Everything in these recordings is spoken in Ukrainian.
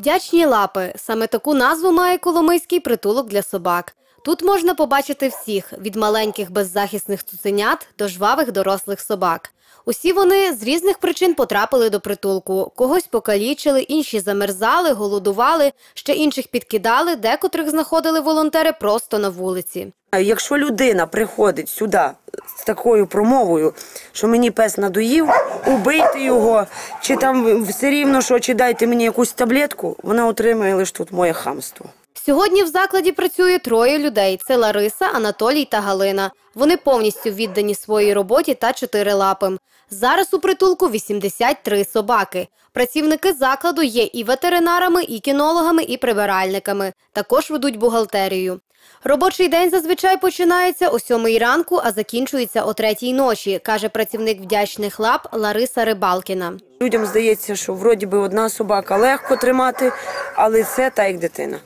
Вдячні лапи. Саме таку назву має Коломийський притулок для собак. Тут можна побачити всіх від маленьких беззахисних цуценят до жвавих дорослих собак. Усі вони з різних причин потрапили до притулку. Когось покалічили, інші замерзали, голодували, ще інших підкидали, декотрих знаходили волонтери просто на вулиці. Якщо людина приходить сюди з такою промовою, що мені пес надоїв, убийте його, чи там все рівно, що чи дайте мені якусь таблетку, вона отримує лише тут моє хамство. Сьогодні в закладі працює троє людей: це Лариса, Анатолій та Галина. Вони повністю віддані своїй роботі та чотирилапим. Зараз у притулку 83 собаки. Працівники закладу є і ветеринарами, і кінологами, і прибиральниками. Також ведуть бухгалтерію. Робочий день зазвичай починається о сьомій ранку, а закінчується о третій ночі, каже працівник вдячних лап Лариса Рибалкіна. Людям здається, що вроді би одна собака легко тримати, але це та як дитина,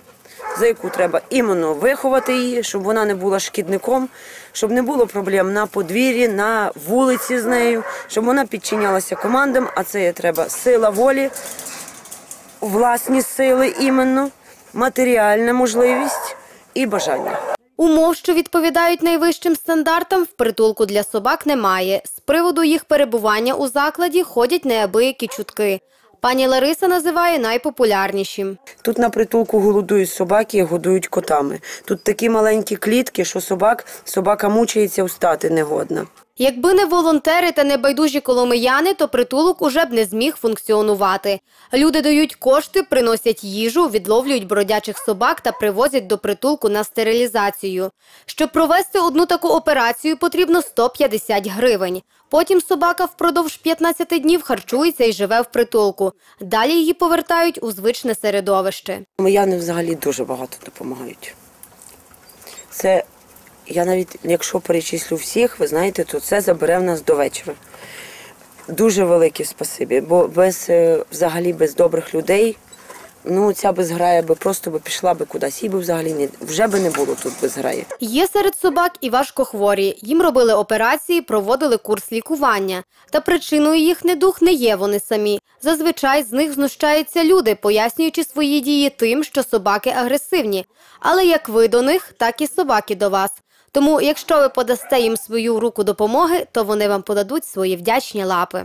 за яку треба іменно виховати її, щоб вона не була шкідником, щоб не було проблем на подвір'ї, на вулиці з нею, щоб вона підчинялася командам, а це треба сила волі, власні сили іменно, матеріальна можливість і бажання. Умов, що відповідають найвищим стандартам, в притулку для собак немає. З приводу їх перебування у закладі ходять неабиякі чутки. Пані Лариса називає найпопулярніші. Тут на притулку голодують собаки і годують котами. Тут такі маленькі клітки, що собак, собака мучається встати негодна. Якби не волонтери та небайдужі коломияни, то притулок уже б не зміг функціонувати. Люди дають кошти, приносять їжу, відловлюють бродячих собак та привозять до притулку на стерилізацію. Щоб провести одну таку операцію, потрібно 150 гривень. Потім собака впродовж 15 днів харчується і живе в притулку. Далі її повертають у звичне середовище. Мияни взагалі дуже багато допомагають. Це я навіть, якщо перечислю всіх, ви знаєте, то це забере в нас до вечора. Дуже велике спасибі, бо без е, взагалі без добрих людей, ну ця безграя би просто би пішла би кудись, і би взагалі не вже би не було тут безграї. Є серед собак і важкохворі. Їм робили операції, проводили курс лікування. Та причиною їх недух не є вони самі. Зазвичай з них знущаються люди, пояснюючи свої дії тим, що собаки агресивні. Але як ви до них, так і собаки до вас. Тому, якщо ви подасте їм свою руку допомоги, то вони вам подадуть свої вдячні лапи.